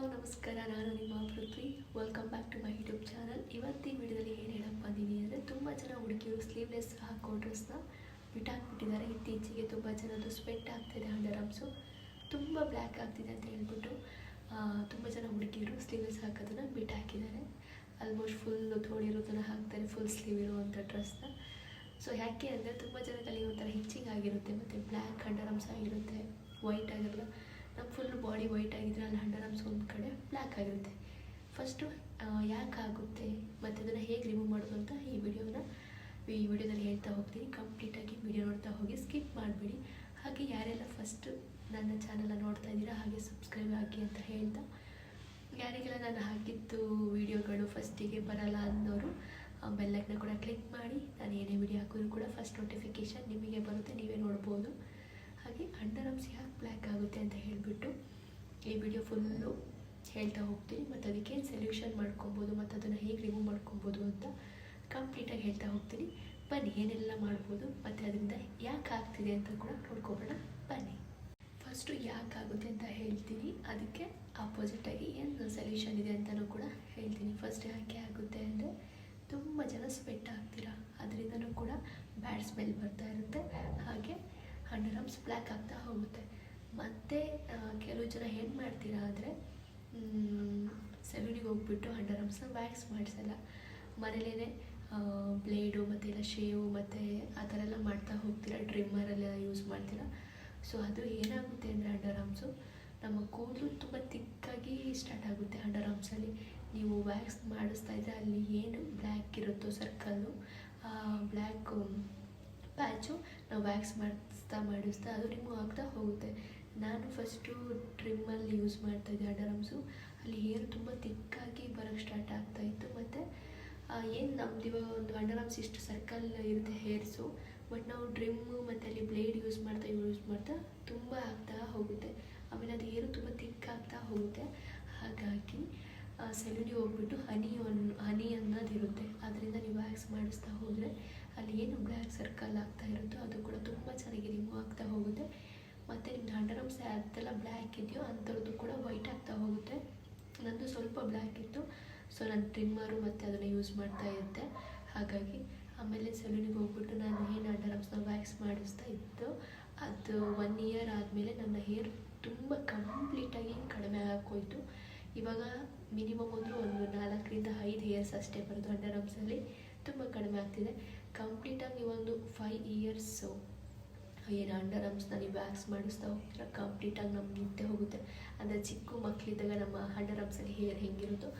ನಮಸ್ಕಾರ, ನಾನು ನಿಮ್ಮ Prithvi. Welcome back to my YouTube channel ಇವತ್ತಿನ ವಿಡಿಯೋದಲ್ಲಿ ಏನು ಹೇಳಪ್ಪ ಬಂದೀನಿ ಅಂದರೆ ತುಂಬ ಜನ ಹುಡುಗಿಯರು ಸ್ಲೀವ್ಲೆಸ್ ಹಾಕೋ ಡ್ರೆಸ್ನ ಬಿಟ್ಟಾಕ್ಬಿಟ್ಟಿದ್ದಾರೆ. ಇತ್ತೀಚೆಗೆ ತುಂಬ ಜನದ್ದು ಸ್ವೆಟ್ ಆಗ್ತಿದೆ ಅಂಡರ್ ಆರ್ಮ್ಸು ತುಂಬ ಬ್ಲ್ಯಾಕ್ ಆಗ್ತಿದೆ ಅಂತ ಹೇಳ್ಬಿಟ್ಟು ತುಂಬ ಜನ ಹುಡುಗಿಯರು ಸ್ಲೀವ್ಲೆಸ್ ಹಾಕೋದನ್ನು ಬಿಟ್ಟಾಕಿದ್ದಾರೆ. ಆಲ್ಮೋಸ್ಟ್ ಫುಲ್ಲು ತೋಡಿರೋದನ್ನ ಹಾಕ್ತಾರೆ ಫುಲ್ ಸ್ಲೀವ್ ಇರುವಂಥ ಡ್ರೆಸ್ನ ಸೊ ಯಾಕೆ ಅಂದರೆ ತುಂಬ ಜನಗಳಿಗೆ ಒಂಥರ ಹಿಚ್ಚಿಂಗ್ ಆಗಿರುತ್ತೆ, ಮತ್ತು ಬ್ಲ್ಯಾಕ್ ಅಂಡರ್ ಆರ್ಮ್ಸ್ ಆಗಿರುತ್ತೆ ವೈಟ್ ಆಗಿರಲ್ಲ. ನಮ್ಮ ಫುಲ್ ಬಾಡಿ ವೈಟ್ ಆಗಿದ್ರೆ ಅಲ್ಲಿ ಅಂಡರ್ ಆರ್ಮ್ಸ್ ಒಂದು ಕಡೆ ಬ್ಲ್ಯಾಕ್ ಆಗಿರುತ್ತೆ. ಫಸ್ಟು ಯಾಕೆ ಆಗುತ್ತೆ ಮತ್ತು ಅದನ್ನು ಹೇಗೆ ರಿಮೂವ್ ಮಾಡೋದು ಅಂತ ಈ ವಿಡಿಯೋನ ಈ ವಿಡಿಯೋದಲ್ಲಿ ಹೇಳ್ತಾ ಹೋಗ್ತೀನಿ. ಕಂಪ್ಲೀಟಾಗಿ ವಿಡಿಯೋ ನೋಡ್ತಾ ಹೋಗಿ ಸ್ಕಿಪ್ ಮಾಡಬೇಡಿ. ಹಾಗೆ ಯಾರೆಲ್ಲ ಫಸ್ಟ್ ನನ್ನ ಚಾನಲ್ನ ನೋಡ್ತಾ ಇದ್ದೀರಾ, ಹಾಗೆ ಸಬ್ಸ್ಕ್ರೈಬ್ ಆಗಿ ಅಂತ ಹೇಳ್ತಾ, ಯಾರಿಗೆಲ್ಲ ನಾನು ಹಾಕಿದ್ದು ವಿಡಿಯೋಗಳು ಫಸ್ಟಿಗೆ ಬರಲ್ಲ ಅನ್ನೋರು ಬೆಲ್ಲೈಕ್ನ ಕೂಡ ಕ್ಲಿಕ್ ಮಾಡಿ, ನಾನು ಏನೇ ವಿಡಿಯೋ ಹಾಕಿದ್ರು ಕೂಡ ಫಸ್ಟ್ ನೋಟಿಫಿಕೇಷನ್ ನಿಮಗೆ ಬರುತ್ತೆ, ನೀವೇ ನೋಡ್ಬೋದು. ಹಾಗೆ ಅಂಡರ್ ಆರ್ಮ್ಸ್ ಯಾಕೆ ಬ್ಲ್ಯಾಕ್ ಆಗುತ್ತೆ ಅಂತ ಹೇಳಿಬಿಟ್ಟು ಈ ವಿಡಿಯೋ ಫುಲ್ಲು ಹೇಳ್ತಾ ಹೋಗ್ತೀನಿ. ಮತ್ತು ಅದಕ್ಕೆ ಸೊಲ್ಯೂಷನ್ ಮಾಡ್ಕೊಬೋದು, ಮತ್ತು ಅದನ್ನು ಹೇಗೆ ರಿಮೂವ್ ಮಾಡ್ಕೊಬೋದು ಅಂತ ಕಂಪ್ಲೀಟಾಗಿ ಹೇಳ್ತಾ ಹೋಗ್ತೀನಿ. ಬನ್ನಿ, ಏನೆಲ್ಲ ಮಾಡ್ಬೋದು, ಮತ್ತು ಅದರಿಂದ ಯಾಕೆ ಆಗ್ತಿದೆ ಅಂತ ಕೂಡ ನೋಡ್ಕೊಬೋಣ ಬನ್ನಿ. ಫಸ್ಟು ಯಾಕೆ ಆಗುತ್ತೆ ಅಂತ ಹೇಳ್ತೀನಿ. ಅದಕ್ಕೆ ಆಪೋಸಿಟಾಗಿ ಏನು ಸೊಲ್ಯೂಷನ್ ಇದೆ ಅಂತಲೂ ಕೂಡ ಹೇಳ್ತೀನಿ. ಫಸ್ಟ್ ಯಾಕೆ ಆಗುತ್ತೆ ಅಂದರೆ ತುಂಬ ಜನ ಸ್ವೆಟ್ ಆಗ್ತೀರಾ. ಅದರಿಂದಲೂ ಕೂಡ ಬ್ಯಾಡ್ ಸ್ಮೆಲ್ ಬರ್ತಾ ಇರುತ್ತೆ. ಹಾಗೆ ಅಂಡರ್ ಆರ್ಮ್ಸ್ ಬ್ಲ್ಯಾಕ್ ಆಗ್ತಾ ಹೋಗುತ್ತೆ. ಮತ್ತು ಕೆಲವು ಜನ ಏನು ಮಾಡ್ತೀರಾ ಅಂದರೆ ಸೆಲೂನಿಗೆ ಹೋಗ್ಬಿಟ್ಟು ಅಂಡರ್ ಆರ್ಮ್ಸ್ನ ವ್ಯಾಕ್ಸ್ ಮಾಡಿಸಲ್ಲ. ಮನೇಲೇ ಬ್ಲೇಡು ಮತ್ತು ಎಲ್ಲ ಶೇವು ಮತ್ತು ಆ ಥರ ಎಲ್ಲ ಮಾಡ್ತಾ ಹೋಗ್ತೀರಾ ಡ್ರಿಮ್ಮರೆಲ್ಲ ಯೂಸ್ ಮಾಡ್ತೀರಾ? ಸೊ ಅದು ಏನಾಗುತ್ತೆ ಅಂದರೆ ಅಂಡರ್ ಆರ್ಮ್ಸು ನಮ್ಮ ಕೂದಲು ತುಂಬ ತಿಕ್ಕಾಗಿ ಸ್ಟಾರ್ಟ್ ಆಗುತ್ತೆ ಅಂಡರ್ ಆರ್ಮ್ಸಲ್ಲಿ ನೀವು ವ್ಯಾಕ್ಸ್ ಮಾಡಿಸ್ತಾ ಇದ್ದರೆ ಅಲ್ಲಿ ಏನು ಬ್ಲ್ಯಾಕ್ ಇರುತ್ತೋ ಸರ್ಕಲ್ಲು ಬ್ಲ್ಯಾಕ್ ಪ್ಯಾಚು ನಾವು ವ್ಯಾಕ್ಸ್ ಮಾಡಿಸ್ತಾ ಮಾಡಿಸ್ತಾ ಅದು ರಿಮೂವ್ ಆಗ್ತಾ ಹೋಗುತ್ತೆ. ನಾನು ಫಸ್ಟು ಟ್ರಿಮ್ಮಲ್ಲಿ ಯೂಸ್ ಮಾಡ್ತಾ ಇದ್ದೆ ಅಡರಮ್ಸು ಅಲ್ಲಿ ಹೇರ್ ತುಂಬ ತಿಕ್ಕಾಗಿ ಬರೋಕ್ಕೆ ಸ್ಟಾರ್ಟ್ ಆಗ್ತಾಯಿತ್ತು ಮತ್ತು ಏನು ನಮ್ದು ಇವಾಗ ಒಂದು ಅಂಡರಮ್ಸ್ ಇಷ್ಟು ಸರ್ಕಲ್ ಇರುತ್ತೆ ಹೇರ್ಸು ಬಟ್ ನಾವು ಡ್ರಿಮ್ಮು ಮತ್ತು ಅಲ್ಲಿ ಬ್ಲೇಡ್ ಯೂಸ್ ಮಾಡ್ತಾ ಯೂಸ್ ಮಾಡ್ತಾ ತುಂಬ ಆಗ್ತಾ ಹೋಗುತ್ತೆ. ಆಮೇಲೆ ಅದು ಏರು ತುಂಬ ತಿಕ್ಕಾಗ್ತಾ ಆಗ್ತಾ ಹೋಗುತ್ತೆ. ಹಾಗಾಗಿ ಸೆಲೂನಿಗೆ ಹೋಗ್ಬಿಟ್ಟು ಹನಿ ಒನ್, ಹನಿ ಅನ್ನೋದಿರುತ್ತೆ. ಅದರಿಂದ ನೀವು ವ್ಯಾಕ್ಸ್ ಮಾಡಿಸ್ತಾ ಹೋದರೆ ಅಲ್ಲಿ ಏನು ಬ್ಲ್ಯಾಕ್ ಸರ್ಕಲ್ ಆಗ್ತಾ ಇರುತ್ತೋ ಅದು ಕೂಡ ತುಂಬ ಚೆನ್ನಾಗಿ ರಿಮೂವ್ ಆಗ್ತಾ ಹೋಗುತ್ತೆ. ಮತ್ತು ನಿಮ್ಮ ಹಂಡ್ರಮ್ಸ್ ಆರ್ಮ್ಸ್ ಅದೆಲ್ಲ ಬ್ಲ್ಯಾಕ್ ಇದೆಯೋ ಅಂಥದ್ದು ಕೂಡ ವೈಟ್ ಆಗ್ತಾ ಹೋಗುತ್ತೆ. ನಂದು ಸ್ವಲ್ಪ ಬ್ಲ್ಯಾಕ್ ಇತ್ತು. ಸೊ ನಾನು ಟ್ರಿಮ್ಮರು ಮತ್ತು ಅದನ್ನು ಯೂಸ್ ಮಾಡ್ತಾ ಇದ್ದೆ. ಹಾಗಾಗಿ ಆಮೇಲೆ ಸೆಲೂನಿಗೆ ಹೋಗ್ಬಿಟ್ಟು ನಾನು ಏನು ಅಂಡರ್ ವ್ಯಾಕ್ಸ್ ಮಾಡಿಸ್ತಾ ಇತ್ತು ಅದು ಒನ್ ಇಯರ್ ಆದಮೇಲೆ ನನ್ನ ಹೇರ್ ತುಂಬ ಕಂಪ್ಲೀಟಾಗಿ ಕಡಿಮೆ ಆಗೋಯ್ತು. ಇವಾಗ ಮಿನಿಮಮ್ ಅಂದರೂ ಒಂದು ನಾಲ್ಕರಿಂದ ಐದು ಇಯರ್ಸ್ ಅಷ್ಟೇ ಬರೋದು ಅಂಡರ್ ಆರ್ಮ್ಸಲ್ಲಿ ತುಂಬ ಕಡಿಮೆ ಆಗ್ತಿದೆ. ಕಂಪ್ಲೀಟಾಗಿ ನೀವೊಂದು ಫೈವ್ ಇಯರ್ಸು ಏನು ಅಂಡರ್ ಆರ್ಮ್ಸ್ನ ನೀವು ವ್ಯಾಕ್ಸ್ ಮಾಡಿಸ್ತಾ ಹೋಗ್ತೀರ? ಕಂಪ್ಲೀಟಾಗಿ ನಮ್ಮ ನಿದ್ದೆ ಹೋಗುತ್ತೆ. ಅಂದರೆ ಚಿಕ್ಕ ಮಕ್ಕಳಿದ್ದಾಗ ನಮ್ಮ ಅಂಡರ್ ಆರ್ಮ್ಸಲ್ಲಿ ಹೇರ್ ಹೆಂಗಿರುತ್ತೋ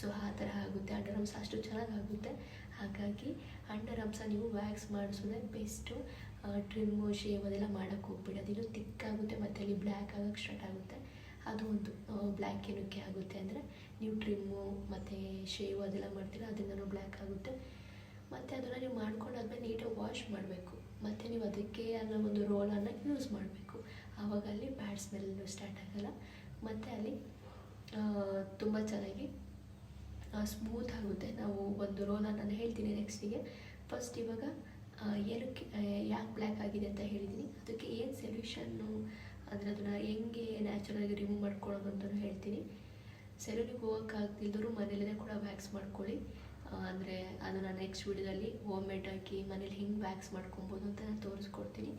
ಸೊ ಆ ಥರ ಆಗುತ್ತೆ. ಅಂಡರ್ ಆರ್ಮ್ಸ್ ಅಷ್ಟು ಚೆನ್ನಾಗಿ ಆಗುತ್ತೆ ಹಾಗಾಗಿ ಅಂಡರ್ ಆರ್ಮ್ಸ ನೀವು ವ್ಯಾಕ್ಸ್ ಮಾಡಿಸೋದೇ ಬೆಸ್ಟು ಟ್ರಿಮ್ಮು ಶೇವ್ ಅದೆಲ್ಲ ಮಾಡೋಕ್ಕೆ ಹೋಗ್ಬಿಡೋದು ಅದಿನ್ನೂ ತಿಕ್ಕಾಗುತ್ತೆ ಮತ್ತು ಅಲ್ಲಿ ಬ್ಲ್ಯಾಕ್ ಆಗೋಕ್ಕೆ ಸ್ಟಾರ್ಟ್ ಆಗುತ್ತೆ. ಅದು ಒಂದು ಬ್ಲ್ಯಾಕ್ ಏನಕ್ಕೆ ಆಗುತ್ತೆ ಅಂದರೆ ನೀವು ಟ್ರಿಮ್ಮು ಮತ್ತು ಶೇವ್ ಅದೆಲ್ಲ ಮಾಡ್ತೀರ, ಅದರಿಂದನೂ ಬ್ಲ್ಯಾಕ್ ಆಗುತ್ತೆ. ಮತ್ತು ಅದನ್ನು ನೀವು ಮಾಡ್ಕೊಂಡಾದ್ಮೇಲೆ ನೀಟಾಗಿ ವಾಶ್ ಮಾಡಬೇಕು. ಮತ್ತು ನೀವು ಅದಕ್ಕೆ ಅನ್ನೋ ಒಂದು ರೋಲನ್ನು ಯೂಸ್ ಮಾಡಬೇಕು. ಆವಾಗ ಅಲ್ಲಿ ಬ್ಯಾಡ್ ಸ್ಮೆಲ್ ಸ್ಟಾರ್ಟ್ ಆಗಲ್ಲ. ಮತ್ತು ಅಲ್ಲಿ ತುಂಬ ಚೆನ್ನಾಗಿ ಸ್ಮೂತ್ ಆಗುತ್ತೆ. ನಾವು ಒಂದು ರೋಲನ್ನು ನಾನು ಹೇಳ್ತೀನಿ ನೆಕ್ಸ್ಟಿಗೆ ಫಸ್ಟ್ ಇವಾಗ ಏನಕ್ಕೆ ಯಾಕೆ ಬ್ಲ್ಯಾಕ್ ಆಗಿದೆ ಅಂತ ಹೇಳಿದ್ದೀನಿ ಅದಕ್ಕೆ ಏನು ಸೊಲ್ಯೂಷನ್ನು ಅಂದರೆ ಅದನ್ನು ಹೆಂಗೆ ನ್ಯಾಚುರಲಾಗಿ ರಿಮೂವ್ ಮಾಡ್ಕೊಳ್ಳೋದು ಅಂತಲೂ ಹೇಳ್ತೀನಿ. ಸೆಲೂನಿಗೆ ಹೋಗೋಕ್ಕಾಗ್ದಿಲ್ದರೂ ಮನೇಲೇ ಕೂಡ ವ್ಯಾಕ್ಸ್ ಮಾಡ್ಕೊಳ್ಳಿ. ಅಂದರೆ ಅದನ್ನು ನೆಕ್ಸ್ಟ್ ವಿಡಿಯೋದಲ್ಲಿ ಹೋಮ್ ಮೇಡ್ ಹಾಕಿ ಮನೇಲಿ ಹಿಂಗೆ ವ್ಯಾಕ್ಸ್ ಮಾಡ್ಕೊಬೋದು ಅಂತ ನಾನು ತೋರಿಸ್ಕೊಡ್ತೀನಿ.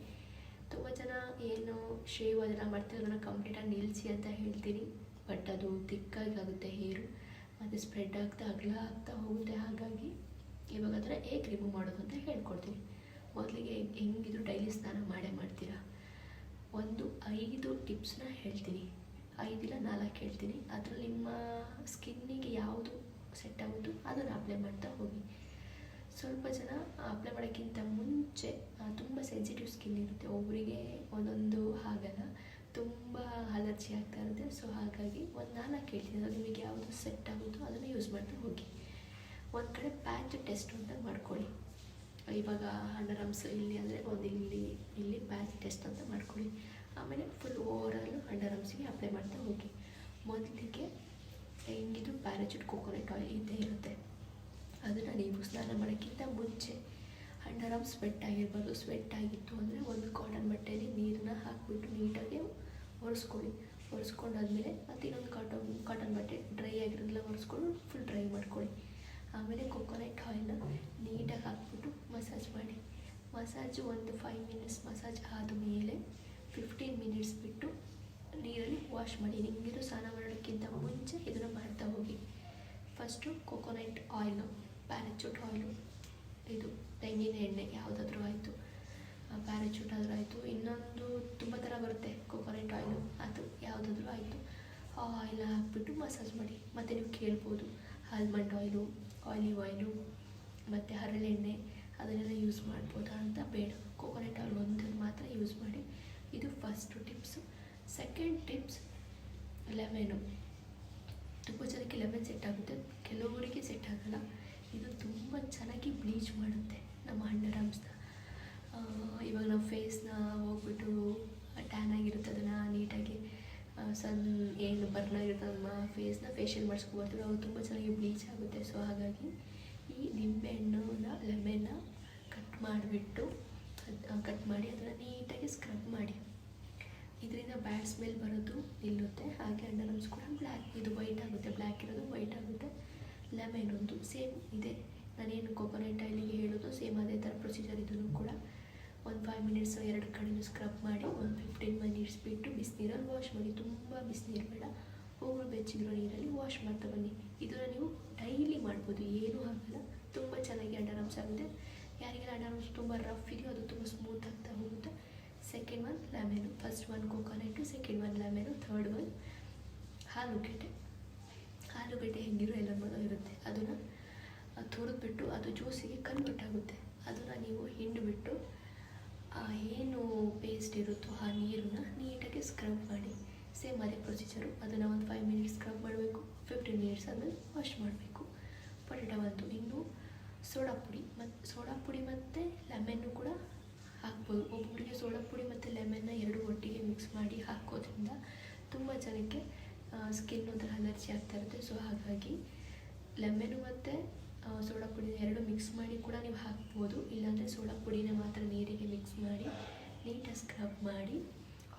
ತುಂಬ ಜನ ಏನು ಶೇವ್ ಅದೆಲ್ಲ ಮಾಡ್ತೀವಿ ಅದನ್ನು ಕಂಪ್ಲೀಟಾಗಿ ನಿಲ್ಲಿಸಿ ಅಂತ ಹೇಳ್ತೀನಿ. ಬಟ್ ಅದು ತಿಕ್ಕಾಗಿ ಆಗುತ್ತೆ ಹೇರು ಮತ್ತು ಸ್ಪ್ರೆಡ್ ಆಗ್ತಾ, ಅಗಲ ಆಗ್ತಾ ಹೋಗುತ್ತೆ ಹಾಗಾಗಿ ಇವಾಗ ಅದನ್ನು ಹೇಗೆ ರಿಮೂವ್ ಮಾಡೋದು ಅಂತ ಹೇಳ್ಕೊಡ್ತೀನಿ. ಮೊದಲಿಗೆ ಹೆಂಗಿದ್ರು ಡೈಲಿ ಸ್ನಾನ ಮಾಡೇ ಮಾಡ್ತೀರಾ? ಒಂದು ಐದು ಟಿಪ್ಸ್ನ ಹೇಳ್ತೀನಿ. ಐದಿಲ್ಲ ನಾಲ್ಕು ಹೇಳ್ತೀನಿ. ಅದರಲ್ಲಿ ನಿಮ್ಮ ಸ್ಕಿನ್ನಿಗೆ ಯಾವುದು ಸೆಟ್ ಆಗುತ್ತೋ ಅದನ್ನು ಅಪ್ಲೈ ಮಾಡ್ತಾ ಹೋಗಿ. ಸ್ವಲ್ಪ ಜನ ಅಪ್ಲೈ ಮಾಡೋಕ್ಕಿಂತ ಮುಂಚೆ ತುಂಬ ಸೆನ್ಸಿಟಿವ್ ಸ್ಕಿನ್ ಇರುತ್ತೆ. ಒಬ್ಬರಿಗೆ ಒಂದೊಂದು ಹಾಗಲ್ಲ. ತುಂಬ ಅಲರ್ಜಿ ಆಗ್ತಾ ಇರುತ್ತೆ. ಸೊ ಹಾಗಾಗಿ ಒಂದು ನಾಲ್ಕು ಹೇಳ್ತೀನಿ. ಅದು ನಿಮಗೆ ಯಾವುದು ಸೆಟ್ ಆಗುತ್ತೋ ಅದನ್ನು ಯೂಸ್ ಮಾಡ್ತಾ ಹೋಗಿ. ಒಂದು ಕಡೆ ಪ್ಯಾಚ್ ಟೆಸ್ಟ್ ಅಂತ ಮಾಡ್ಕೊಳ್ಳಿ. ಇವಾಗ ಅಂಡರ್ ಇಲ್ಲಿ ಅಂದರೆ ಒಂದು ಇಲ್ಲಿ ಇಲ್ಲಿ ಪ್ಯಾಚ್ ಟೆಸ್ಟ್ ಅಂತ ಮಾಡ್ಕೊಳ್ಳಿ. ಆಮೇಲೆ ಫುಲ್ ಓವರಲ್ಲು ಅಂಡರ್ ಆರ್ಮ್ಸಿಗೆ ಅಪ್ಲೈ ಮಾಡ್ತಾ ಹೋಗಿ. ಮೊದಲಿಗೆ ಹೆಂಗಿದು ಪ್ಯಾರಾಚೂಟ್ ಕೋಕೋನಟ್ ಆಯಿಲ್ ಇದ್ದೇ ಇರುತ್ತೆ. ಅದನ್ನು ನೀವು ಸ್ನಾನ ಮಾಡೋಕ್ಕಿಂತ ಮುಂಚೆ ಅಂಡರ್ ಸ್ವೆಟ್ ಆಗಿರ್ಬಾರ್ದು ಸ್ವೆಟ್ ಆಗಿತ್ತು ಅಂದರೆ ಒಂದು ಕಾಟನ್ ಬಟ್ಟೆಯಲ್ಲಿ ನೀರನ್ನ ಹಾಕಿಬಿಟ್ಟು ನೀಟಾಗಿ ಒರೆಸ್ಕೊಳ್ಳಿ. ಒರೆಸ್ಕೊಂಡಾದ್ಮೇಲೆ ಮತ್ತು ಇನ್ನೊಂದು ಕಾಟನ್ ಕಾಟನ್ ಬಟ್ಟೆ ಡ್ರೈ ಆಗಿರೋದಿಲ್ಲ ಒರೆಸ್ಕೊಂಡು ಫುಲ್ ಡ್ರೈ ಮಾಡ್ಕೊಳ್ಳಿ. ಆಮೇಲೆ ಕೊಕೊನೆಟ್ ಆಯಿಲ್ನ ನೀಟಾಗಿ ಹಾಕ್ಬಿಟ್ಟು ಮಸಾಜ್ ಮಾಡಿ. ಮಸಾಜ್ ಒಂದು ಫೈವ್ ಮಿನಿಟ್ಸ್ ಮಸಾಜ್ ಆದಮೇಲೆ ಫಿಫ್ಟೀನ್ ಮಿನಿಟ್ಸ್ ಬಿಟ್ಟು ನೀರಲ್ಲಿ ವಾಶ್ ಮಾಡಿ. ನಿಮಗಿದು ಸ್ನಾನ ಮಾಡೋಕ್ಕಿಂತ ಮುಂಚೆ ಇದನ್ನು ಮಾಡ್ತಾ ಹೋಗಿ. First coconut oil Parachute oil ಇದು ತೆಂಗಿನ ಎಣ್ಣೆ ಯಾವುದಾದ್ರೂ ಆಯಿತು. ಪ್ಯಾರಾಚೂಟ್ ಆದರೂ ಆಯಿತು. ಇನ್ನೊಂದು ತುಂಬ ಥರ ಬರುತ್ತೆ ಕೊಕೊನಟ್ ಆಯಿಲು ಅದು ಯಾವುದಾದ್ರೂ ಆಯಿತು. ಆ ಆಯಿಲ್ ಹಾಕ್ಬಿಟ್ಟು ಮಸಾಜ್ ಮಾಡಿ. ಮತ್ತು ನೀವು ಕೇಳ್ಬೋದು. ಆಲ್ಮಂಡ್ ಆಯಿಲು ಆಲಿವ್ ಆಯಿಲು ಮತ್ತು ಹರಳೆಣ್ಣೆ ಅದನ್ನೆಲ್ಲ ಯೂಸ್ ಮಾಡ್ಬೋದಾ ಅಂತ ಬೇಡ. ಕೊಕೊನೆಟ್ ಆಯಿಲ್ ಒಂದನ್ನು ಮಾತ್ರ ಯೂಸ್ ಮಾಡಿ. ಇದು first tips second tips lemon ತುಂಬ ಜನಕ್ಕೆ ಲೆಮನ್ ಸೆಟ್ ಆಗುತ್ತೆ. ಕೆಲವರಿಗೆ ಸೆಟ್ ಆಗಲ್ಲ. ಇದು ತುಂಬ ಚೆನ್ನಾಗಿ ಬ್ಲೀಚ್ ಮಾಡುತ್ತೆ ನಮ್ಮ ಆರ್ಮ್ಸ್ನ ಇವಾಗ ನಾವು ಫೇಸ್ನ ಹೋಗ್ಬಿಟ್ಟು ಟ್ಯಾನ್ ಆಗಿರುತ್ತೆ ಅದನ್ನು ನೀಟಾಗಿ ಸನ್ ಏನು ಬರ್ನ್ ಆಗಿರುತ್ತೆ ನಮ್ಮ ಫೇಸ್ನ ಫೇಶಿಯಲ್ ಮಾಡಿಸ್ಕೊಬರ್ತೀವಿ ಅವಾಗ ತುಂಬ ಚೆನ್ನಾಗಿ ಬ್ಲೀಚ್ ಆಗುತ್ತೆ. ಸೊ ಹಾಗಾಗಿ ಈ ನಿಂಬೆಹಣ್ಣನ್ನ ಲೆಮೆನ್ನ ಕಟ್ ಮಾಡಿಬಿಟ್ಟು ಕಟ್ ಮಾಡಿ ಅದನ್ನು ನೀಟಾಗಿ ಸ್ಕ್ರಬ್ ಮಾಡಿ. ಇದರಿಂದ ಬ್ಯಾಡ್ ಸ್ಮೆಲ್ ಬರೋದು ನಿಲ್ಲುತ್ತೆ. ಹಾಗೆ ಅಂಡರ್ಮ್ಸ್ ಕೂಡ ಬ್ಲ್ಯಾಕ್ ಇದು ವೈಟ್ ಆಗುತ್ತೆ. ಬ್ಲ್ಯಾಕ್ ಇರೋದು ವೈಟ್ ಆಗುತ್ತೆ. ಲೆಮೆನ್ ಒಂದು ಸೇಮ್ ಇದೆ. ನಾನೇನು ಕೊಕೊನೆಟ್ ಆಯಿಲಿಗೆ ಹೇಳೋದು ಸೇಮ್ ಅದೇ ಥರ ಪ್ರೊಸೀಜರ್ ಇದನ್ನು ಕೂಡ. ಒಂದು ಫೈವ್ ಮಿನಿಟ್ಸು ಎರಡು ಕಡೆಯೂ ಸ್ಕ್ರಬ್ ಮಾಡಿ ಒಂದು ಫಿಫ್ಟೀನ್ ಮಿನಿಟ್ಸ್ ಬಿಟ್ಟು ಬಿಸಿನೀರಲ್ಲಿ ವಾಶ್ ಮಾಡಿ. ತುಂಬ ಬಿಸಿನೀರು ಬೇಡ. ಹೋಗಲು ಬೆಚ್ಚಗಿರೋ ನೀರಲ್ಲಿ ವಾಶ್ ಮಾಡ್ತಾ ಬನ್ನಿ. ಇದನ್ನು ನೀವು ಡೈಲಿ ಮಾಡ್ಬೋದು. ಏನೂ ಆಗಲ್ಲ. ತುಂಬ ಚೆನ್ನಾಗಿ ಅಂಡರ್ ಆರ್ಮ್ಸ್ ಆಗುತ್ತೆ. ಯಾರಿಗೆಲ್ಲ ಅಂಡರ್ ಆರ್ಮ್ಸ್ ತುಂಬ ರಫ್ ಇದೆಯೋ ಅದು ತುಂಬ ಸ್ಮೂತ್ ಆಗ್ತಾ ಹೋಗುತ್ತೆ. Second one lemon first one coconut second one lemon third one ಆಲೂಗೆಡ್ಡೆ ಆಲೂಗೆಡ್ಡೆ ಹೆಂಗಿರೋ ಎಲ್ಲ ಇರುತ್ತೆ. ಅದನ್ನು ತುರಿದ್ಬಿಟ್ಟು ಅದು ಜ್ಯೂಸಿಗೆ ಕನ್ವರ್ಟ್ ಆಗುತ್ತೆ. ಅದನ್ನು ನೀವು ಹಿಂಡಿಬಿಟ್ಟು ಏನು ಪೇಸ್ಟ್ ಇರುತ್ತೋ ಆ ನೀರನ್ನ ನೀಟಾಗಿ ಸ್ಕ್ರಬ್ ಮಾಡಿ. ಸೇಮ್ ಅದೇ ಪ್ರೊಸೀಜರು ಅದನ್ನು ಒಂದು ಫೈವ್ ಮಿನಿಟ್ಸ್ ಸ್ಕ್ರಬ್ ಮಾಡಬೇಕು ಫಿಫ್ಟೀನ್ ಮಿನಿಟ್ಸ್ ಆದಮೇಲೆ ವಾಶ್ ಮಾಡಬೇಕು. ಪೊಟೆಟೊ ಬಂತು. ಇನ್ನು ಸೋಡಾ ಪುಡಿ ಮತ್ತು ಸೋಡಾ ಪುಡಿ ಮತ್ತು ಲೆಮನ್ನು ಕೂಡ ಹಾಕ್ಬೋದು. ಒಬ್ಬೊಬ್ಬರಿಗೆ ಸೋಡಾ ಪುಡಿ ಮತ್ತು ಲೆಮನ್ನ ಎರಡು ಒಟ್ಟಿಗೆ ಮಿಕ್ಸ್ ಮಾಡಿ ಹಾಕೋದ್ರಿಂದ ತುಂಬ ಜನಕ್ಕೆ ಸ್ಕಿನ್ ಒಂಥರ ಅಲರ್ಜಿ ಆಗ್ತಾ ಇರುತ್ತೆ. ಸೊ ಹಾಗಾಗಿ ಲೆಮೆನು ಮತ್ತು ಸೋಡಾ ಪುಡಿ ಎರಡು ಮಿಕ್ಸ್ ಮಾಡಿ ಕೂಡ ನೀವು ಹಾಕ್ಬೋದು. ಇಲ್ಲಾಂದರೆ ಸೋಡಾ ಪುಡಿನ ಮಾತ್ರ ನೀರಿಗೆ ಮಿಕ್ಸ್ ಮಾಡಿ ನೀಟಾಗಿ ಸ್ಕ್ರಬ್ ಮಾಡಿ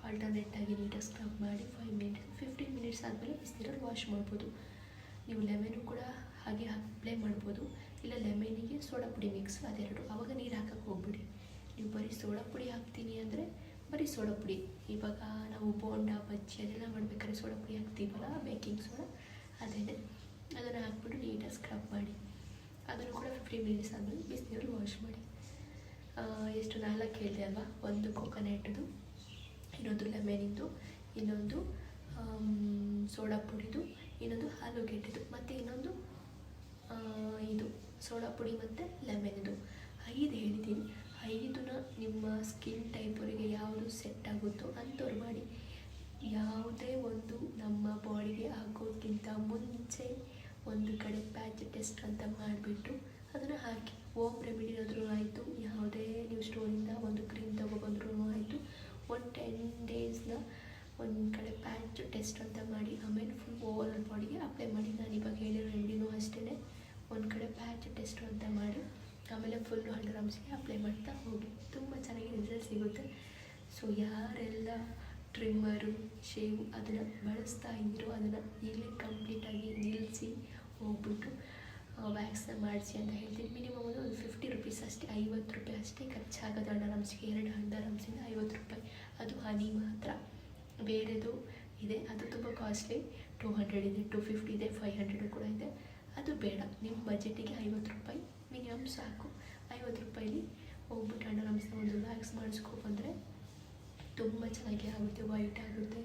ಆಲ್ಟರ್ನೇಟಾಗಿ ನೀಟಾಗಿ ಸ್ಕ್ರಬ್ ಮಾಡಿ ಫೈವ್ ಮಿನಿಟ್ಸ್ ಫಿಫ್ಟೀನ್ ಮಿನಿಟ್ಸ್ ಆದಮೇಲೆ ಬಿಸಿನೀರಲ್ಲಿ ವಾಶ್ ಮಾಡ್ಬೋದು. ನೀವು ಲೆಮೆನು ಕೂಡ ಹಾಗೆ ಅಪ್ಲೈ ಮಾಡ್ಬೋದು. ಇಲ್ಲ ಲೆಮೆನಿಗೆ ಸೋಡಾ ಪುಡಿ ಮಿಕ್ಸ್ ಅದೆರಡು. ಆವಾಗ ನೀರು ಹಾಕಕ್ಕೆ ಹೋಗ್ಬಿಡಿ. ನೀವು ಬರೀ ಸೋಡಾ ಪುಡಿ ಹಾಕ್ತೀನಿ ಅಂದರೆ ಬರೀ ಸೋಡಾ ಪುಡಿ ಇವಾಗ ನಾವು ಬೋಂಡ, ಬಜ್ಜಿ ಅದೆಲ್ಲ ಮಾಡಬೇಕಾದ್ರೆ ಸೋಡಾ ಪುಡಿ ಹಾಕ್ತೀವಲ್ಲ ಬೇಕಿಂಗ್ ಸೋಡಾ ಅದೇನೆ ಅದನ್ನು ಹಾಕ್ಬಿಟ್ಟು ನೀಟಾಗಿ ಸ್ಕ್ರಬ್ ಮಾಡಿ. ಅದನ್ನು ಕೂಡ ಫಿಫ್ಟಿ ಮಿನಿಟ್ಸ್ ಆದಮೇಲೆ ಬಿಸಿನೀರಲ್ಲಿ ವಾಶ್ ಮಾಡಿ. ಎಷ್ಟು ನಾಲ್ಕು ಹೇಳಿದೆ ಅಲ್ವಾ? ಒಂದು ಕೊಕೊನೆಟ್ದು ಇನ್ನೊಂದು ಲೆಮನಿಂದು, ಇನ್ನೊಂದು ಸೋಡಾ ಪುಡಿದು, ಇನ್ನೊಂದು ಆಲೂಗೆಡ್ಡೆದು ಮತ್ತು ಇನ್ನೊಂದು ಇದು, ಸೋಡಾ ಪುಡಿ ಮತ್ತು ಲೆಮೆನಿದು. ಐದು ಹೇಳಿದ್ದೀನಿ. ಐದನ್ನ ನಿಮ್ಮ ಸ್ಕಿನ್ ಟೈಪವರಿಗೆ ಯಾವುದು ಸೆಟ್ ಆಗುತ್ತೋ ಅಂಥವ್ರು ಮಾಡಿ. ಯಾವುದೇ ಒಂದು ನಮ್ಮ ಬಾಡಿಗೆ ಹಾಕೋದ್ಕಿಂತ ಮುಂಚೆ ಒಂದು ಕಡೆ ಪ್ಯಾಚ್ ಟೆಸ್ಟ್ ಅಂತ ಮಾಡಿಬಿಟ್ಟು ಅದನ್ನು ಹಾಕಿ ಓಮ್ ಆದರೂ ಆಯಿತು. ಯಾವುದೇ ನೀವು ಸ್ಟೋರಿಂದ ಒಂದು ಕ್ರೀಮ್ ತೊಗೊಬಂದ್ರೂ ಆಯಿತು. ಒಂದು ಟೆನ್ ಡೇಸ್ನ ಒಂದು ಕಡೆ ಪ್ಯಾಚ್ ಟೆಸ್ಟ್ ಅಂತ ಮಾಡಿ, ಆಮೇಲೆ ಫುಲ್ ಓವರ್ ಆಲ್ ಬಾಡಿಗೆ ಅಪ್ಲೈ ಮಾಡಿ. ನಾನು ಇವಾಗ ಹೇಳಿರೋ ರೆಮಿಡಿನೂ ಅಷ್ಟೇ ಒಂದು ಕಡೆ ಪ್ಯಾಚ್ ಟೆಸ್ಟ್ ಅಂತ ಮಾಡಿ, ಆಮೇಲೆ ಫುಲ್ಲು ಹಂಡ್ರೆಡ್ ಗ್ರಾಮ್ಸ್ಗೆ ಅಪ್ಲೈ ಮಾಡ್ತಾ ಹೋಗಿ. ತುಂಬ ಚೆನ್ನಾಗಿ ರಿಸಲ್ಟ್ ಸಿಗುತ್ತೆ. ಸೊ ಯಾರೆಲ್ಲ ಟ್ರಿಮ್ಮರು ಶೇವ್ ಅದನ್ನು ಬಳಸ್ತಾ ಇದ್ದರೂ ಅದನ್ನು ಇಲ್ಲಿ ಕಂಪ್ಲೀಟಾಗಿ ನಿಲ್ಲಿಸಿ ಹೋಗ್ಬಿಟ್ಟು ವ್ಯಾಕ್ಸ್ನ ಮಾಡಿಸಿ ಅಂತ ಹೇಳ್ತೀನಿ. ಮಿನಿಮಮ್ ಒಂದು ಒಂದು ಫಿಫ್ಟಿ ರುಪೀಸ್ ಅಷ್ಟೇ, ಐವತ್ತು ರೂಪಾಯಿ ಅಷ್ಟೇ ಖರ್ಚಾಗೋದು ಅಂಡರ್ ಆರ್ಮ್ಸ್ಗೆ ಎರಡು ಅಂಡಾರಾಮ್ಸಿಂದ ಐವತ್ತು ರೂಪಾಯಿ. ಅದು ಹನಿ ಮಾತ್ರ. ಬೇರೆದು ಇದೆ. ಅದು ತುಂಬ ಕಾಸ್ಟ್ಲಿ ಟೂ ಹಂಡ್ರೆಡ್ ಇದೆ ಟೂ ಫಿಫ್ಟಿ ಇದೆ ಫೈವ್ ಹಂಡ್ರೆಡು ಕೂಡ ಇದೆ. ಅದು ಬೇಡ. ನಿಮ್ಮ ಬಜೆಟಿಗೆ ಐವತ್ತು ರೂಪಾಯಿ. ಮಿನಿಮಮ್ ಸಾಕು. ಐವತ್ತು ರೂಪಾಯಿಲಿ ಹೋಗ್ಬಿಟ್ಟು ಅಂಡಾರಾಮ್ಸ್ನ ಒಂದು ವ್ಯಾಕ್ಸ್ ಮಾಡಿಸ್ಕೊಬಂದರೆ ತುಂಬ ಚೆನ್ನಾಗಿ ಆಗುತ್ತೆ ವೈಟ್ ಆಗುತ್ತೆ.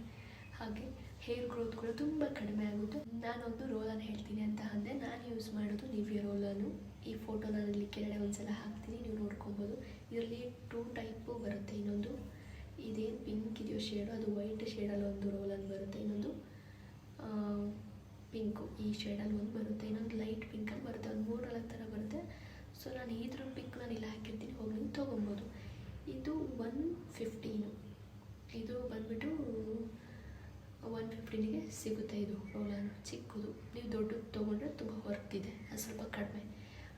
ಹಾಗೆ ಹೇರ್ ಗ್ರೋತ್ ಕೂಡ ತುಂಬ ಕಡಿಮೆ ಆಗುತ್ತೆ. ನಾನೊಂದು ರೋಲನ್ನು ಹೇಳ್ತೀನಿ ಅಂತ ಅಂದರೆ ನಾನು ಯೂಸ್ ಮಾಡೋದು ನಿವಿಯ ರೋಲನ್ನು ಈ ಫೋಟೋ ನಾನು ಇಲ್ಲಿ ಕೆಳಗಡೆ ಒಂದ್ಸಲ ಹಾಕ್ತೀನಿ, ನೀವು ನೋಡ್ಕೊಬೋದು. ಇದರಲ್ಲಿ ಟೂ ಟೈಪು ಬರುತ್ತೆ ಇನ್ನೊಂದು. ಇದೇನು ಪಿಂಕ್ ಇದೆಯೋ ಶೇಡು ಅದು ವೈಟ್ ಶೇಡಲ್ಲಿ ಒಂದು ರೋಲನ್ನು ಬರುತ್ತೆ. ಇನ್ನೊಂದು ಪಿಂಕು ಈ ಶೇಡಲ್ಲಿ ಒಂದು ಬರುತ್ತೆ. ಇನ್ನೊಂದು ಲೈಟ್ ಪಿಂಕಲ್ಲಿ ಬರುತ್ತೆ. ಒಂದು ಮೂರು ನಾಲ್ಕು ಥರ ಬರುತ್ತೆ. ಸೊ ನಾನು ಇದ್ರ ಪಿಂಕ್ ನಾನು ಇಲ್ಲಿ ಹಾಕಿರ್ತೀನಿ. ಹೋಗಿ ನೀವು ತೊಗೊಬೋದು. ಇದು ಒನ್ ಫಿಫ್ಟೀನು ಇದು ಬಂದ್ಬಿಟ್ಟು ಫಿಫ್ಟೀನಿಗೆ ಸಿಗುತ್ತೆ ಇದು ರೋಲರ್ ಚಿಕ್ಕದು. ನೀವು ದೊಡ್ಡದು ತೊಗೊಂಡ್ರೆ ತುಂಬ ವರ್ತಿದೆ ಅದು ಸ್ವಲ್ಪ ಕಡಿಮೆ.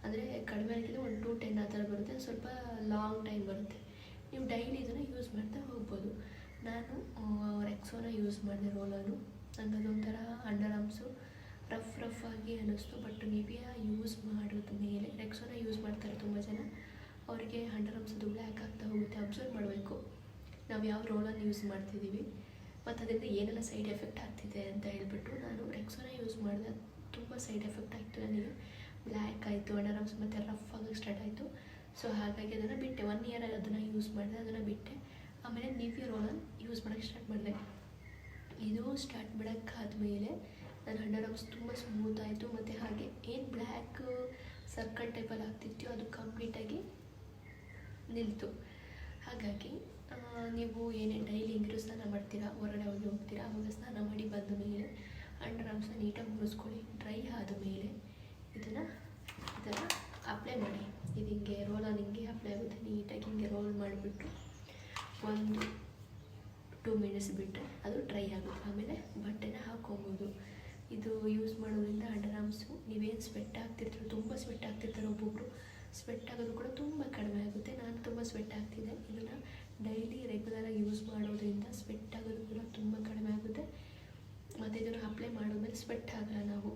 ಅಂದರೆ ಕಡಿಮೆ ಆಗಿದ್ರೆ ಒಂದು ಟು ಟೆನ್ ಆ ಥರ ಬರುತ್ತೆ. ಸ್ವಲ್ಪ ಲಾಂಗ್ ಟೈಮ್ ಬರುತ್ತೆ. ನೀವು ಡೈಲಿ ಇದನ್ನು ಯೂಸ್ ಮಾಡ್ತಾ ಹೋಗ್ಬೋದು. ನಾನು ರೆಕ್ಸೋನ ಯೂಸ್ ಮಾಡಿದೆ ರೋಲರು ನನಗೆ ಅದೊಂಥರ ಅಂಡರ್ ಆರ್ಮ್ಸು ರಫ್ ರಫ್ ಆಗಿ ಅನ್ನಿಸ್ತು. ಬಟ್ ನಿವಿಯಾ ಯೂಸ್ ಮಾಡೋದ ಮೇಲೆ ರೆಕ್ಸೋನ ಯೂಸ್ ಮಾಡ್ತಾರೆ ತುಂಬ ಜನ, ಅವರಿಗೆ ಅಂಡರ್ ಆರ್ಮ್ಸ್ ಅದು ಬ್ಲ್ಯಾಕ್ ಆಗ್ತಾ ಹೋಗುತ್ತೆ. ಅಬ್ಸರ್ವ್ ಮಾಡಬೇಕು. ನಾವು ಯಾವ ರೋಲನ್ನು ಯೂಸ್ ಮಾಡ್ತಿದ್ದೀವಿ. ಮತ್ತು ಅದರಿಂದ ಏನೆಲ್ಲ ಸೈಡ್ ಎಫೆಕ್ಟ್ ಆಗ್ತಿದೆ ಅಂತ ಹೇಳ್ಬಿಟ್ಟು ನಾನು ರೆಕ್ಸೋನ ಯೂಸ್ ಮಾಡಿದೆ ತುಂಬ ಸೈಡ್ ಎಫೆಕ್ಟ್ ಆಯಿತು ನನಗೆ. ಬ್ಲ್ಯಾಕ್ ಆಯಿತು ಅಂಡರ್ ಆರ್ಮ್ಸ್ ಮತ್ತು ರಫ್ ಆಗೋಕ್ಕೆ ಸ್ಟಾರ್ಟ್ ಆಯಿತು. ಸೊ ಹಾಗಾಗಿ ಅದನ್ನು ಬಿಟ್ಟೆ ಒನ್ ಇಯರ್ ಅದನ್ನು ಯೂಸ್ ಮಾಡಿದೆ, ಅದನ್ನು ಬಿಟ್ಟೆ. ಆಮೇಲೆ ನಿವಿಯ ರೋಲನ್ ಯೂಸ್ ಮಾಡೋಕ್ಕೆ ಸ್ಟಾರ್ಟ್ ಮಾಡಿದೆ. ಇದು ಸ್ಟಾರ್ಟ್ ಮಾಡೋಕ್ಕಾದ್ಮೇಲೆ ನನ್ನ ಅಂಡರ್ ತುಂಬ ಸ್ಮೂತ್ ಆಯಿತು. ಮತ್ತು ಹಾಗೆ ಏನು ಬ್ಲ್ಯಾಕ್ ಸರ್ಕಲ್ ಟೈಪಲ್ಲಿ ಆಗ್ತಿತ್ತು ಅದು ಕಂಪ್ಲೀಟಾಗಿ ನಿಲ್ತು. ಹಾಗಾಗಿ ನೀವು ಏನೇ ಡೈಲಿ ಹೆಂಗಿರು ಸ್ನಾನ ಮಾಡ್ತೀರಾ, ಹೊರಗಡೆ ಹೋಗಿ ಹೋಗ್ತೀರಾ, ಆವಾಗ ಸ್ನಾನ ಮಾಡಿ ಬಂದ ಮೇಲೆ ಅಂಡರ್ ಆರ್ಮ್ಸ್ನ ನೀಟಾಗಿ ಮುರಿಸ್ಕೊಳ್ಳಿ ಡ್ರೈ ಆದ ಮೇಲೆ ಇದನ್ನು ಇದನ್ನು ಅಪ್ಲೈ ಮಾಡಿ. ಇದು ಹಿಂಗೆ ರೋಲನ್ ಹಿಂಗೆ ಅಪ್ಲೈ ಆಗುತ್ತೆ ನೀಟಾಗಿ ಹಿಂಗೆ ರೋಲ್ ಮಾಡಿಬಿಟ್ಟು ಒಂದು ಟೂ ಮಿನಿಟ್ಸ್ ಬಿಟ್ಟರೆ ಅದು ಡ್ರೈ ಆಗುತ್ತೆ. ಆಮೇಲೆ ಬಟ್ಟೆನ ಹಾಕ್ಕೊಬೋದು. ಇದು ಯೂಸ್ ಮಾಡೋದ್ರಿಂದ ಅಂಡರ್ ನೀವು ನೀವೇನು ಸ್ವೆಟ್ ಆಗ್ತಿರ್ತೀರೋ ತುಂಬ ಸ್ವೆಟ್ ಆಗ್ತಿರ್ತಾರೆ ಒಬ್ಬೊಬ್ಬರು ಸ್ವೆಟ್ ಆಗೋದು ಕೂಡ ತುಂಬ ಕಡಿಮೆ ಆಗುತ್ತೆ. ನಾನು ತುಂಬ ಸ್ವೆಟ್ ಆಗ್ತಿದ್ದೆ ಇದನ್ನು ಡೈಲಿ ರೆಗ್ಯುಲರಾಗಿ ಯೂಸ್ ಮಾಡೋದ್ರಿಂದ ಸ್ವೆಟ್ ಆಗೋದು ಕೂಡ ತುಂಬ ಕಡಿಮೆ ಆಗುತ್ತೆ. ಮತ್ತು ಇದನ್ನು ಅಪ್ಲೈ ಮಾಡಿದ್ಮೇಲೆ ಸ್ವೆಟ್ ಆಗಲ್ಲ ನಾವು.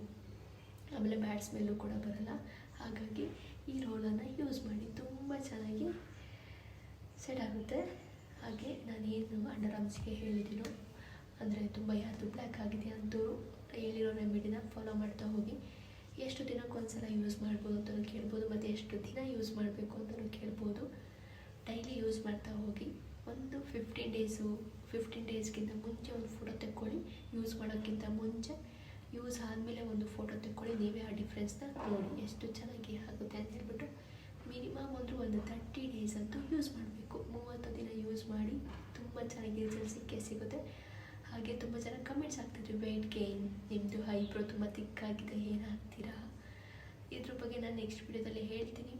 ಆಮೇಲೆ ಬ್ಯಾಡ್ ಸ್ಮೆಲ್ಲು ಕೂಡ ಬರಲ್ಲ. ಹಾಗಾಗಿ ಈ ರೋಲನ್ನು ಯೂಸ್ ಮಾಡಿ ತುಂಬ ಚೆನ್ನಾಗಿ ಸೆಟ್ ಆಗುತ್ತೆ. ಹಾಗೆ ನಾನೇನು ಅಂಡರ್ ಆಮ್ಸ್ಗೆ ಹೇಳಿದ್ದೀನೋ ಅಂದರೆ ತುಂಬ ಯಾರ್ದು ಬ್ಲ್ಯಾಕ್ ಆಗಿದೆ ಅಂತೂ ಹೇಳಿರೋ ರೆಮಿಡಿನ ಫಾಲೋ ಮಾಡ್ತಾ ಹೋಗಿ. ಎಷ್ಟು ದಿನಕ್ಕೊಂದ್ಸಲ ಯೂಸ್ ಮಾಡ್ಬೋದು ಅಂತಲೂ ಕೇಳ್ಬೋದು, ಮತ್ತು ಎಷ್ಟು ದಿನ ಯೂಸ್ ಮಾಡಬೇಕು ಅಂತಲೂ ಕೇಳ್ಬೋದು. ಡೈಲಿ ಯೂಸ್ ಮಾಡ್ತಾ ಹೋಗಿ ಒಂದು ಫಿಫ್ಟೀನ್ ಡೇಸು ಫಿಫ್ಟೀನ್ ಡೇಸ್ಗಿಂತ ಮುಂಚೆ ಒಂದು ಫೋಟೋ ತೆಕ್ಕೊಳ್ಳಿ. ಯೂಸ್ ಮಾಡೋಕ್ಕಿಂತ ಮುಂಚೆ ಯೂಸ್ ಆದಮೇಲೆ ಒಂದು ಫೋಟೋ ತೆಕ್ಕೊಳ್ಳಿ. ನೀವೇ ಆ ಡಿಫ್ರೆನ್ಸ್ನ ನೋಡಿ. ಎಷ್ಟು ಚೆನ್ನಾಗಿ ಆಗುತ್ತೆ ಅಂತ ಹೇಳ್ಬಿಟ್ಟು ಮಿನಿಮಮ್ ಅಂದರೂ ಒಂದು ತರ್ಟಿ ಡೇಸ್ ಅಂತೂ ಯೂಸ್ ಮಾಡಬೇಕು. ಮೂವತ್ತು ದಿನ ಯೂಸ್ ಮಾಡಿ ತುಂಬ ಚೆನ್ನಾಗಿ ರಿಸಲ್ಟ್ ಸಿಕ್ಕೇ ಸಿಗುತ್ತೆ. ಹಾಗೆ ತುಂಬ ಜನ ಕಮೆಂಟ್ಸ್ ಆಗ್ತಿದ್ರು ವೆಯ್ಟ್ ಗೇನ್ ನಿಮ್ಮದು ಐಬ್ರೋ ತುಂಬ ತಿಕ್ಕಾಗಿದೆ ಏನಾಗ್ತೀರಾ? ಇದ್ರ ಬಗ್ಗೆ ನಾನು ನೆಕ್ಸ್ಟ್ ವೀಡಿಯೋದಲ್ಲಿ ಹೇಳ್ತೀನಿ.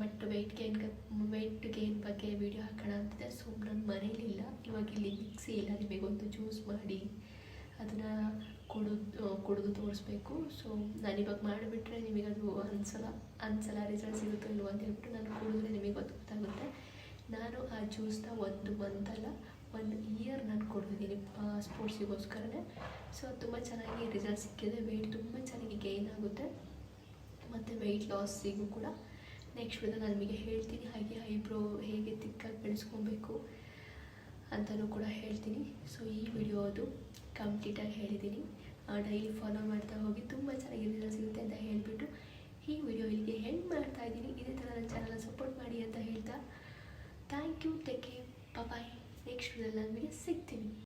But weight gain weight gain ಬಗ್ಗೆ ವೀಡಿಯೋ ಹಾಕೋಣ ಅಂತಿದೆ ಸೊ ನನ್ನ ಮನೇಲಿಲ್ಲ ಇವಾಗ ಇಲ್ಲಿ ಮಿಕ್ಸಿ ಇಲ್ಲ. ನಿಮಗೊಂದು ಜ್ಯೂಸ್ ಮಾಡಿ ಅದನ್ನು ಕುಡಿದು ಕುಡಿದು ತೋರಿಸ್ಬೇಕು. ಸೊ ನಾನು ಇವಾಗ ಮಾಡಿಬಿಟ್ರೆ ನಿಮಗೆ ಅದು ಅನ್ಸಲ್ಲ ರಿಸಲ್ಟ್ ಸಿಗುತ್ತೋ ಇಲ್ವೋ ಅಂತ ಹೇಳ್ಬಿಟ್ಟು ನಾನು ಕುಡಿದ್ರೆ ನಿಮಗೆ ಗೊತ್ತು ಗೊತ್ತಾಗುತ್ತೆ. ನಾನು ಆ ಜ್ಯೂಸ್ನ ಒಂದು ಮಂತಲ್ಲ ಒಂದು ಇಯರ್ ನಾನು ಕೊಡ್ತಿದ್ದೀನಿ ಸ್ಪೋರ್ಟ್ಸಿಗೋಸ್ಕರನೇ ಸೊ ತುಂಬ ಚೆನ್ನಾಗಿ ರಿಸಲ್ಟ್ ಸಿಕ್ಕಿದೆ. ವೆಯ್ಟ್ ತುಂಬ ಚೆನ್ನಾಗಿ ಗೇನ್ ಆಗುತ್ತೆ. ಮತ್ತು ವೆಯ್ಟ್ ಲಾಸಿಗೂ ಕೂಡ. ನೆಕ್ಸ್ಟ್ ಬಂದು ನಾನು ನಿಮಗೆ ಹೇಳ್ತೀನಿ. ಹಾಗೆ ಐಬ್ರೋ ಹೇಗೆ ತಿಕ್ಕಾಗಿ ಬೆಳೆಸ್ಕೊಬೇಕು ಅಂತಲೂ ಕೂಡ ಹೇಳ್ತೀನಿ. ಸೊ ಈ ವಿಡಿಯೋ ಅದು ಕಂಪ್ಲೀಟಾಗಿ ಹೇಳಿದ್ದೀನಿ. ಡೈಲಿ ಫಾಲೋ ಮಾಡ್ತಾ ಹೋಗಿ ತುಂಬ ಚೆನ್ನಾಗಿ ರಿಸಲ್ಟ್ ಸಿಗುತ್ತೆ ಅಂತ ಹೇಳಿಬಿಟ್ಟು ಈ ವಿಡಿಯೋ ಇಲ್ಲಿಗೆ ಹೆಂಗೆ ಮಾಡ್ತಾ ಇದ್ದೀನಿ. ಇದೇ ಥರ ನನ್ನ ಚಾನಲ್ನ ಸಪೋರ್ಟ್ ಮಾಡಿ ಅಂತ ಹೇಳ್ತಾ thank you take care bye next ವಿಡಿಯೋದಲ್ಲಿ ನಾನು ನಿಮಗೆ ಸಿಗ್ತೀನಿ.